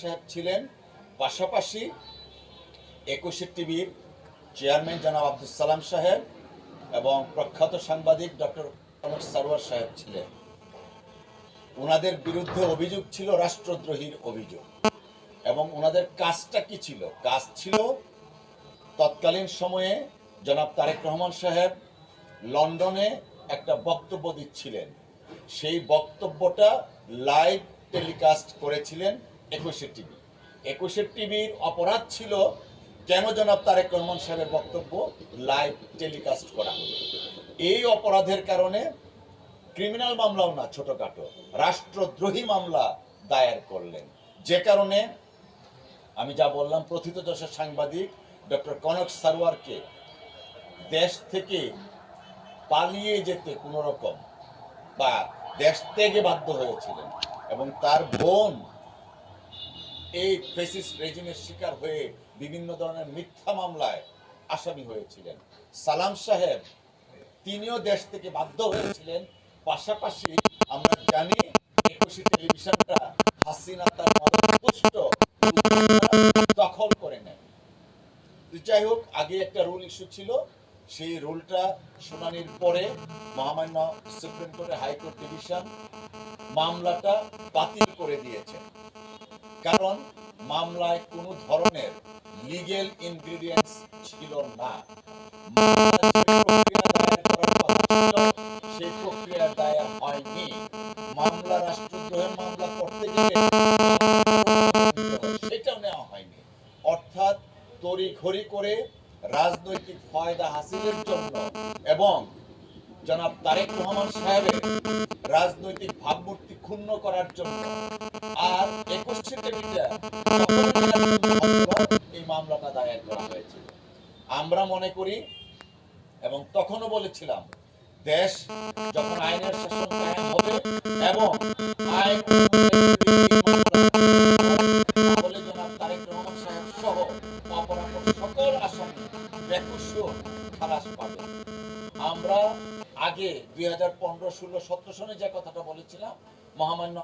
সাহেব ছিলেন। পাশাপাশি একুশে টিভির চেয়ারম্যান জনাব আব্দুল সালাম সাহেব এবং প্রখ্যাত সাংবাদিক ডক্টর কনক সারোয়ার সাহেব ছিলেন। ওনাদের বিরুদ্ধে অভিযোগ ছিল রাষ্ট্রদ্রোহীর অভিযোগ এবং ওনাদের কাজটা কি ছিল? কাজ ছিল তৎকালীন সময়ে জনাব তারেক রহমান সাহেব লন্ডনে একটা বক্তব্য দিচ্ছিলেন। সেই বক্তব্যটা লাইভ টেলিকাস্ট করেছিলেন একুশে টিভি। একুশে টিভির অপরাধ ছিল কেন জনাব তারেক রহমান সাহেবের বক্তব্য লাইভ টেলিকাস্ট করা। এই অপরাধের কারণে ক্রিমিনাল মামলাও না, ছোটখাটো। রাষ্ট্রদ্রোহী মামলা দায়ের করলেন। যে কারণে আমি যা বললাম প্রথিতযশের সাংবাদিক ডক্টর কনক সারোয়ারকে দেশ থেকে পালিয়ে যেতে কোনো রকম বা দেশ থেকে বাধ্য হয়েছিলেন এবং তার বোন এই ফেসিস রেজিমের শিকার হয়ে বিভিন্ন ধরনের মিথ্যা মামলায় আসামি হয়েছিলেন। সালাম সাহেব, তিনিও দেশ থেকে বাধ্য হয়েছিলেন। পাশাপাশি আমরা জানি একুশে টেলিভিশনটা হাসিনা তার মদপুষ্ট দখল করে নেয়। যাই হোক, আগে একটা রুল ইস্যু ছিল। সেই রুলটা শুনানির পরে মহামান্য সুপ্রিম কোর্টের হাইকোর্ট ডিভিশন মামলাটা বাতিল করে দিয়েছে। কারণ মামলায় কোনো ধরনের লিগেল ইনগ্রিডিয়েন্টস ছিল না। সেই প্রক্রিয়া হয়নি। মামলা রাষ্ট্রদ্রোহের মামলা করতে সেটাও নেওয়া হয়নি। অর্থাৎ তড়িঘড়ি করে রাজনৈতিক ফায়দা হাসিলের জন্য এবং জনাব তারেক রহমান সাহেবের রাজনৈতিক ভাবমূর্তি ক্ষুণ্ণ করার জন্য। আর একুশে টেবিলটা এই মামলাটা দায়ের করা হয়েছিল। আমরা মনে করি এবং তখনও বলেছিলাম, দেশ যখন আইনের শাসন কায়েম হবে এবং আইন তারেক রহমান সাহেব সহ অপরাপর সকল আসামি বেকুশো খালাস পাবে। আমরা আগে দুই হাজার পনেরো ষোলো সতেরো সনে যে কথাটা বলেছিলাম মহামান্য